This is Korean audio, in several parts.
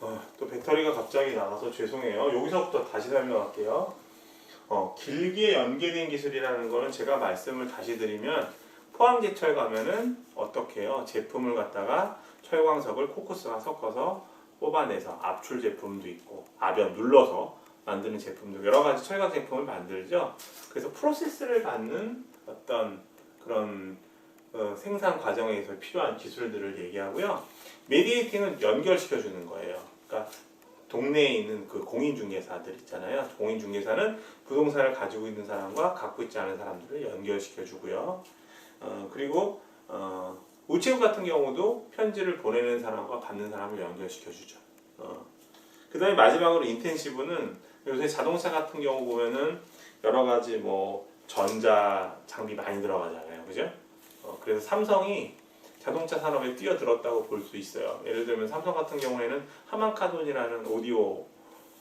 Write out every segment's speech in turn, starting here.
어, 또 배터리가 갑자기 나가서 죄송해요. 여기서부터 다시 설명할게요. 어, 길게 연계된 기술이라는 거는 제가 말씀을 다시 드리면 포항제철 가면은 어떻게 해요? 제품을 갖다가 철광석을 코쿠스와 섞어서 뽑아내서 압출 제품도 있고 압연 눌러서 만드는 제품도 여러 가지 철강 제품을 만들죠. 그래서 프로세스를 받는 어떤 그런 어, 생산 과정에서 필요한 기술들을 얘기하고요. 메디에이팅은 연결시켜 주는 거예요. 그러니까 동네에 있는 그 공인중개사들 있잖아요. 공인중개사는 부동산을 가지고 있는 사람과 갖고 있지 않은 사람들을 연결시켜 주고요. 어, 그리고 어, 우체국 같은 경우도 편지를 보내는 사람과 받는 사람을 연결시켜 주죠. 어. 그 다음에 마지막으로 인텐시브는 요새 자동차 같은 경우 보면은 여러 가지 뭐 전자 장비 많이 들어가잖아요, 그죠? 어, 그래서 삼성이 자동차 산업에 뛰어들었다고 볼 수 있어요. 예를 들면 삼성 같은 경우에는 하만카돈이라는 오디오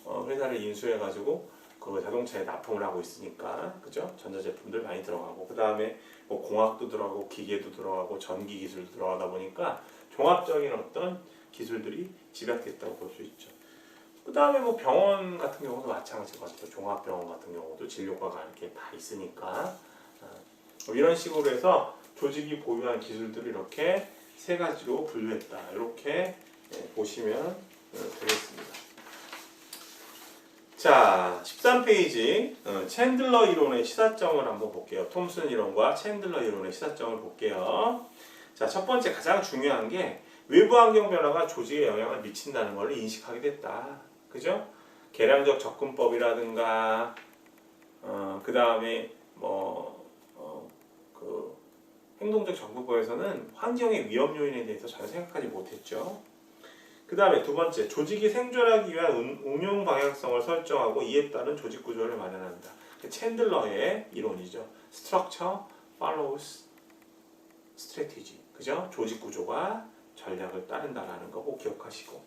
어, 회사를 인수해가지고 그 자동차에 납품을 하고 있으니까 그죠? 전자제품들 많이 들어가고 그 다음에 뭐 공학도 들어가고 기계도 들어가고 전기 기술도 들어가다 보니까 종합적인 어떤 기술들이 집약됐다고 볼 수 있죠. 그 다음에 뭐 병원 같은 경우도 마찬가지인 것 같아요. 종합병원 같은 경우도 진료과가 이렇게 다 있으니까 어, 이런 식으로 해서 조직이 보유한 기술들을 이렇게 세 가지로 분류했다. 이렇게 예, 보시면 어, 되겠습니다. 자, 13페이지 어, 챈들러 이론의 시사점을 한번 볼게요. 톰슨 이론과 챈들러 이론의 시사점을 볼게요. 자, 첫 번째 가장 중요한 게 외부 환경 변화가 조직에 영향을 미친다는 걸 인식하게 됐다. 그죠? 계량적 접근법이라든가 어, 그 다음에 뭐 어, 그 행동적 접근법에서는 환경의 위험 요인에 대해서 전혀 생각하지 못했죠. 그 다음에 두 번째, 조직이 생존하기 위한 운- 운용 방향성을 설정하고 이에 따른 조직 구조를 마련한다. 그 챈들러의 이론이죠. Structure follows strategy. 그죠? 조직 구조가 전략을 따른다라는 거 꼭 기억하시고.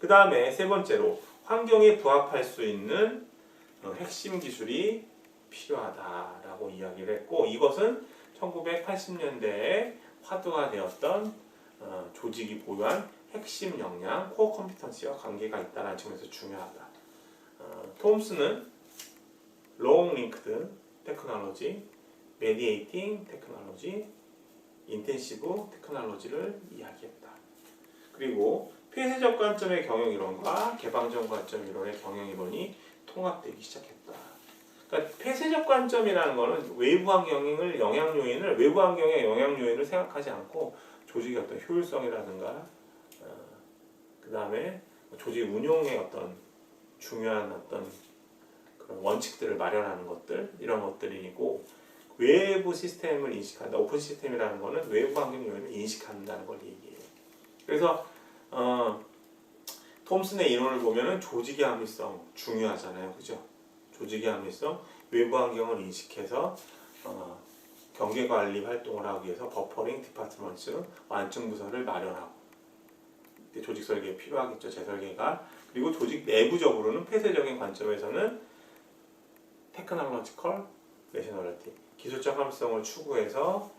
그 다음에 세 번째로, 환경에 부합할 수 있는 어, 핵심 기술이 필요하다라고 이야기를 했고, 이것은 1980년대에 화두화되었던 어, 조직이 보유한 핵심 역량, 코어 컴피턴시와 관계가 있다는 측면에서 중요하다. 어, 톰스는 롱 링크드 테크놀로지, 메디에이팅 테크놀로지, 인텐시브 테크놀로지를 이야기했다. 그리고 폐쇄적 관점의 경영 이론과 개방적 관점 이론의 경영 이론이 통합되기 시작했다. 그러니까 폐쇄적 관점이라는 거는 외부 환경을 영향 요인을 외부 환경의 영향 요인을 생각하지 않고 조직의 어떤 효율성이라든가 그 다음에 조직 운용의 어떤 중요한 어떤 그런 원칙들을 마련하는 것들 이런 것들이고 외부 시스템을 인식한다. 오픈 시스템이라는 거는 외부 환경 요인을 인식한다는 걸 얘기해요. 그래서 어, 톰슨의 이론을 보면은 조직의 합리성 중요하잖아요, 그죠? 조직의 합리성, 외부 환경을 인식해서 어, 경계 관리 활동을 하기 위해서 버퍼링 디파트먼트 완충 부서를 마련하고 조직 설계에 필요하겠죠 재설계가. 그리고 조직 내부적으로는 폐쇄적인 관점에서는 테크놀로지컬 레셔널리티 기술적 합성을 추구해서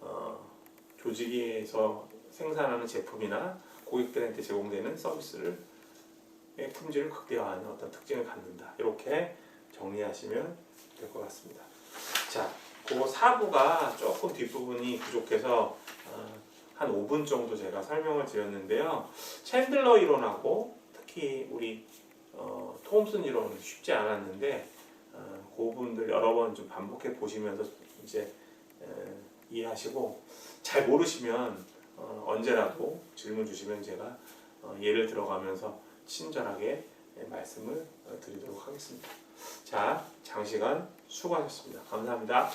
어, 조직에서 생산하는 제품이나 고객들한테 제공되는 서비스를 의 품질을 극대화하는 어떤 특징을 갖는다. 이렇게 정리하시면 될 것 같습니다. 자, 그 4부가 조금 뒷부분이 부족해서 어, 한 5분 정도 제가 설명을 드렸는데요. 챈들러 이론하고 특히 우리 어, 톰슨 이론은 쉽지 않았는데 어, 그 부분들 여러 번 좀 반복해 보시면서 이제 에, 이해하시고 잘 모르시면 어, 언제라도 질문 주시면 제가 어, 예를 들어가면서 친절하게 예, 말씀을 어, 드리도록 하겠습니다. 자, 장시간 수고하셨습니다. 감사합니다.